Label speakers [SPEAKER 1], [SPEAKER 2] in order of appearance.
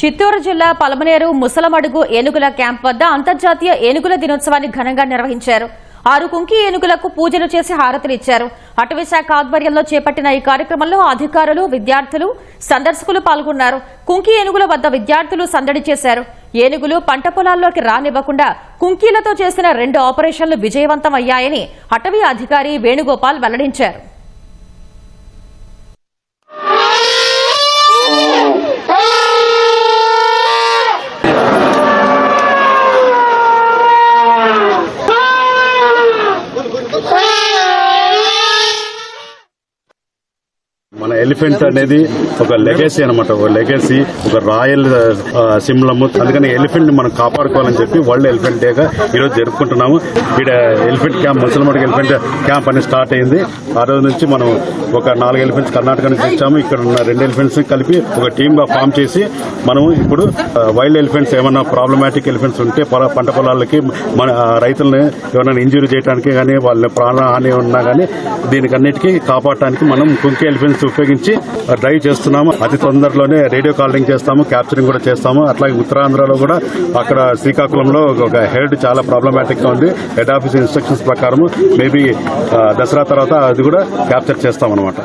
[SPEAKER 1] చిత్తూరు జిల్లా పలమనేరు ముసలమడుగు ఏనుగుల క్యాంప్ వద్ద అంతర్జాతీయ ఏనుగుల దినోత్సవాన్ని ఘనంగా నిర్వహించారు. ఆరు కుంకి ఏనుగులకు పూజలు చేసి హారతులు ఇచ్చారు. అటవీశాఖ ఆధ్వర్యంలో చేపట్టిన ఈ కార్యక్రమంలో అధికారులు విద్యార్థులు సందర్శకులు పాల్గొన్నారు. కుంకి ఏనుగుల వద్ద విద్యార్థులు సందడి చేశారు. ఏనుగులు పంట పొలాల్లోకి రానివ్వకుండా కుంకీలతో చేసిన రెండు ఆపరేషన్లు విజయవంతం అయ్యాయని అటవీ అధికారి వేణుగోపాల్ వెల్లడించారు.
[SPEAKER 2] మన ఎలిఫెంట్ అనేది ఒక లెగసీ అనమాట ఒక లెగసీ ఒక రాయల్ సింబలము అందుకని ఎలిఫెంట్ని మనం కాపాడుకోవాలని చెప్పి వరల్డ్ ఎలిఫెంట్ డేగా ఈరోజు జరుపుకుంటున్నాము. ఇక్కడ ఎలిఫెంట్ క్యాంప్ ముసలమడికి ఎలిఫెంట్ క్యాంప్ అనేది స్టార్ట్ అయింది. ఆ రోజు నుంచి మనం ఒక నాలుగు ఎలిఫెంట్స్ కర్ణాటక నుంచి వచ్చాము. ఇక్కడ ఉన్న రెండు ఎలిఫెంట్స్ కలిపి ఒక టీమ్గా ఫామ్ చేసి మనం ఇప్పుడు వైల్డ్ ఎలిఫెంట్స్ ఏమైనా ప్రాబ్లమాటిక్ ఎలిఫెంట్స్ ఉంటే పంట పొలాలకి మన ఆ, రైతుల్ని ఏమైనా ఇంజురీ చేయడానికి కానీ వాళ్ళ ప్రాణ హాని ఉన్నా కానీ దీనికన్నిటికీ కాపాడటానికి మనం కుంకి ఎలిఫెంట్స్ ఉపయోగించి డ్రైవ్ చేస్తున్నాము. అతి తొందరలోనే రేడియో కాలింగ్ చేస్తాము క్యాప్చరింగ్ కూడా చేస్తాము. అట్లాగే ఉత్తరాంధ్రలో కూడా అక్కడ శ్రీకాకుళంలో ఒక హెడ్ చాలా ప్రాబ్లమాటిక్గా ఉంది. హెడ్ ఆఫీస్ ఇన్స్ట్రక్షన్స్ ప్రకారం మేబీ దసరా తర్వాత అది కూడా క్యాప్చర్ చేస్తాం అనమాట